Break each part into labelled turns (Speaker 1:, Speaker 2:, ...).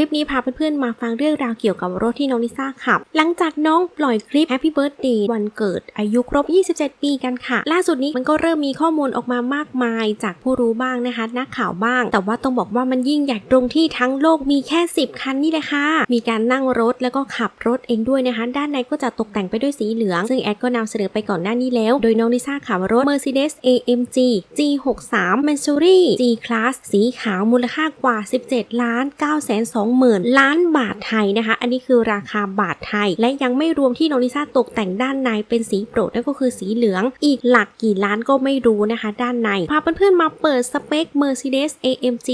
Speaker 1: ลิปนี้พาเพื่อนๆมาฟังเรื่องราวเกี่ยวกับรถที่น้องลิซ่าขับ หลังจากน้องปล่อยคลิป Happy Birthday วันเกิดอายุครบ 27 ปีกันค่ะ ล่าสุดนี้มันก็เริ่มมีข้อมูลออกมามากมาย จากผู้รู้บ้างนะคะนักข่าวบ้าง แต่ว่าต้องบอกว่ามันยิ่งใหญ่ตรงที่ทั้งโลกมีแค่ 10 คันนี่แหละค่ะ มีการนั่งรถแล้วก็ขับรถเองด้วยนะคะ ด้านในก็จะตกแต่งไปด้วยสีเหลือง ซึ่งแอดก็นำเสนอไปก่อนหน้านี้แล้ว โดยน้องลิซ่าขับรถ Mercedes AMG G63 Mansory G Class สีขาวมูลค่ากว่า 17 ล้าน9แสน2 20,000 ล้านบาทไทยนะคะ อันนี้คือราคาบาทไทย และยังไม่รวมที่โนริซ่าตกแต่งด้านในเป็นสีโปรดนั่นก็คือสีเหลือง อีกหลักกี่ล้านก็ไม่รู้นะคะ ด้านใน พาเพื่อนๆมาเปิดสเปค Mercedes AMG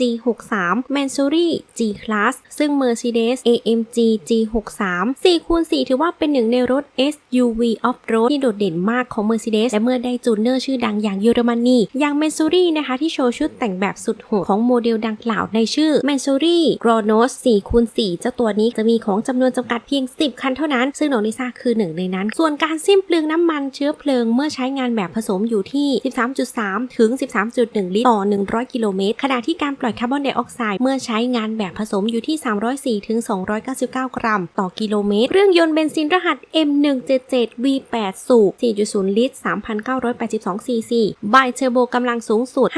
Speaker 1: G63 Mansory G Class ซึ่ง Mercedes AMG G63 4คูณ4ถือว่าเป็นหนึ่งในรถ SUV Off-road ที่โดดเด่นมากของ Mercedes และเมื่อได้จูเนอร์ชื่อดังอย่างเยอรมนีอย่าง Mansory นะคะที่โชว์ชุดแต่งแบบสุดโหดของโมเดลดังกล่าวในชื่อ Mansory Kronos 4คูณ4เจ้าตัวนี้จะมีของจำนวนจำกัดเพียง 10 คันเท่านั้น ซึ่งน้องลิซ่าคือหนึ่งในนั้น ส่วนการสิ้นเปลืองน้ำมันเชื้อเพลิงเมื่อใช้งานแบบผสมอยู่ที่ 13.3 ถึง 13.1 ลิตรต่อ 100 กิโลเมตรขณะที่การปล่อยคาร์บอนไดออกไซด์เมื่อใช้งานแบบผสมอยู่ที่ 304ถึง299 กรัม ต่อกิโลเมตร เครื่องยนต์เบนซินรหัส M177 V8 สูบ 4.0 ลิตร 3,982 ซีซี ไบเทอร์โบกำลังสูงสุด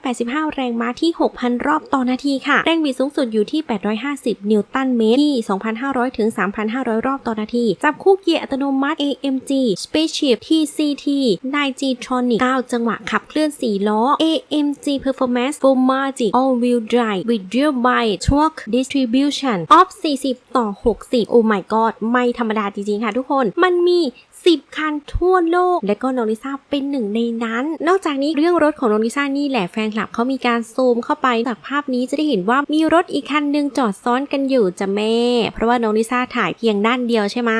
Speaker 1: 585 แรงม้าที่ 6,000 รอบต่อนาทีค่ะ แรงบิดสูงสุดอยู่ที่ 850 นิวตันเมตร ที่ 2,500 ถึง 3,500 รอบต่อนาที จับคู่เกียร์อัตโนมัติ AMG Spaceship TCT 9G Tronic 9 จังหวะขับเคลื่อน 4 ล้อ AMG Performance Full Magic All Wheel Drive with Dual by Torque Distribution of 40 ต่อ 60 โอ้ my god ไม่ธรรมดาจริงๆ ค่ะทุกคน มันมี10 คันทั่วโลก และก็น้องลิซ่าเป็นหนึ่งในนั้น นอกจากนี้เรื่องรถของน้องลิซ่านี่แหละแฟนคลับเขามีการซูมเข้าไปจากภาพนี้จะได้เห็นว่ามีรถอีกคันหนึ่งจอดซ้อนกันอยู่จะแม่ เพราะว่าน้องลิซ่าถ่ายเพียงด้านเดียวใช่ไหม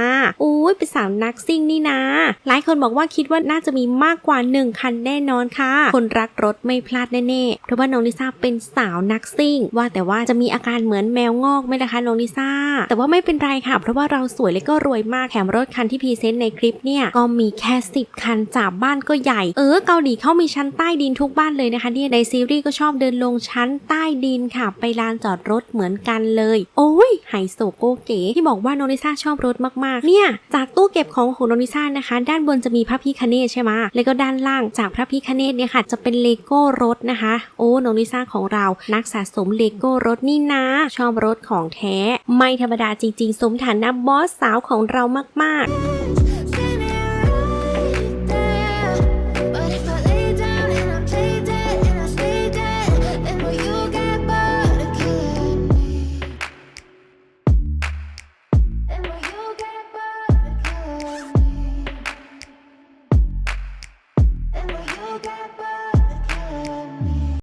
Speaker 1: อุ้ยเป็นสาวนักซิ่งนี่นะ หลายคนบอกว่าคิดว่าน่าจะมีมากกว่า 1 คันแน่นอนค่ะ คนรักรถไม่พลาดแน่ๆเพราะว่าน้องลิซ่าเป็นสาวนักซิ่ง ว่าแต่ว่าจะมีอาการเหมือนแมวงอกไหมล่ะคะน้องลิซ่า แต่ว่าไม่เป็นไรค่ะ เพราะว่าเราสวยและก็รวยมากแถมรถคันที่พรีเซนต์ในคลิปเนี่ย ก็มีแค่ 10 คันจากบ้านก็ใหญ่ เออเกาหลีเขามีชั้นใต้ดินทุกบ้านเลยนะคะเนี่ยในซีรีส์ก็ชอบเดินลงชั้นใต้ดินค่ะ ไปลานจอดรถเหมือนกันเลย โอ้ยไฮโซโกเก๋ที่บอกว่าโนนิซ่าชอบรถมากๆ เนี่ยจากตู้เก็บของของโนนิซ่านะคะ ด้านบนจะมีพระพิคเนตใช่ไหมแล้วก็ด้านล่างจากพระพิคเนตเนี่ยค่ะจะเป็นเลโก้รถนะคะ โอ้โนนิซ่าของเรานักสะสมเลโก้รถนี่นะ ชอบรถของแท้ ไม่ธรรมดาจริงๆ สมฐานะบอสสาวของเรามากๆ